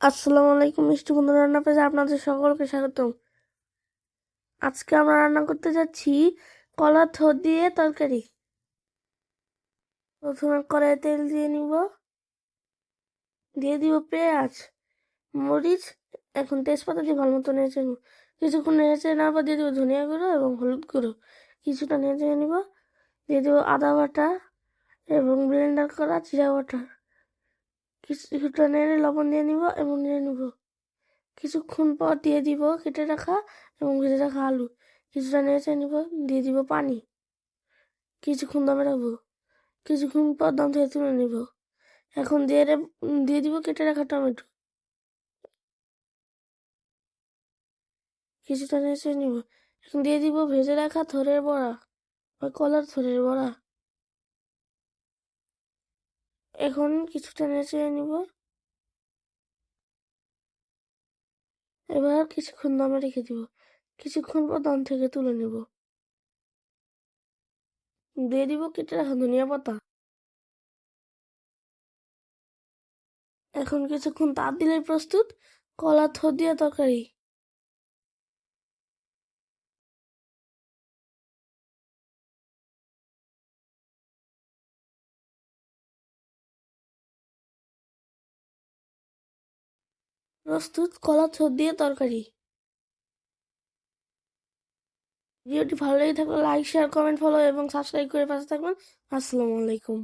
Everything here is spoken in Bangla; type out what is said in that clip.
আসসালামু আলাইকুম, মিষ্টি বন্ধু রান্না পেজে, আপনাদের সকলকে স্বাগতম। আজকে আমরা রান্না করতে যাচ্ছি কলা থোর দিয়ে তরকারি। প্রথমে কড়াই তেল দিয়ে নিব। দিয়ে দিব পেঁয়াজ, মরিচ, এখন তেজপাতা দিয়ে ভালো মতো নেড়ে নিব। কিছুক্ষণ নেড়ে নেওয়ার পর দিয়ে দিব ধনিয়া গুঁড়ো এবং হলুদ গুঁড়ো। কিছুটা নেড়ে নিব। দিয়ে দিব আদা বাটা এবং ব্লেন্ডার করা জিরা বাটা। কিছুটা নেড়ে লবণ দিয়ে নিব এবং নেড়ে নিব। কিছুক্ষণ পর দিয়ে দিব কেটে রাখা এবং ভেজে রাখা আলু। কিছুটা নেড়ে নিব, দিয়ে দিব পানি। কিছুক্ষণ দমে রাখব। কিছুক্ষণ পর দম থেকে তুলে নিব। এখন দিয়ে দিয়ে দিব কেটে রাখা টমেটো। কিছুটা নেড়ে নিব। এখন দিয়ে দিব ভেজে রাখা থরের বড়া বা কলার থরের বড়া। এখন কিছুটা নেচে নিব। এবার কিছুক্ষণ দমে রেখে দিব। কিছুক্ষণ পর দম থেকে তুলে নিব। দিয়ে দিব কেটে রাখা ধনিয়া পাতা। এখন কিছুক্ষণ তাপ দিলে প্রস্তুত। কলা থোর দিয়ে তরকারি। প্রস্তুত কলা থোর দিয়ে তরকারি। ভিডিওটি ভালো লেগে থাকলে লাইক শেয়ার কমেন্ট ফলো এবং সাবস্ক্রাইব করে পাশে থাকবেন। আসসালামু আলাইকুম।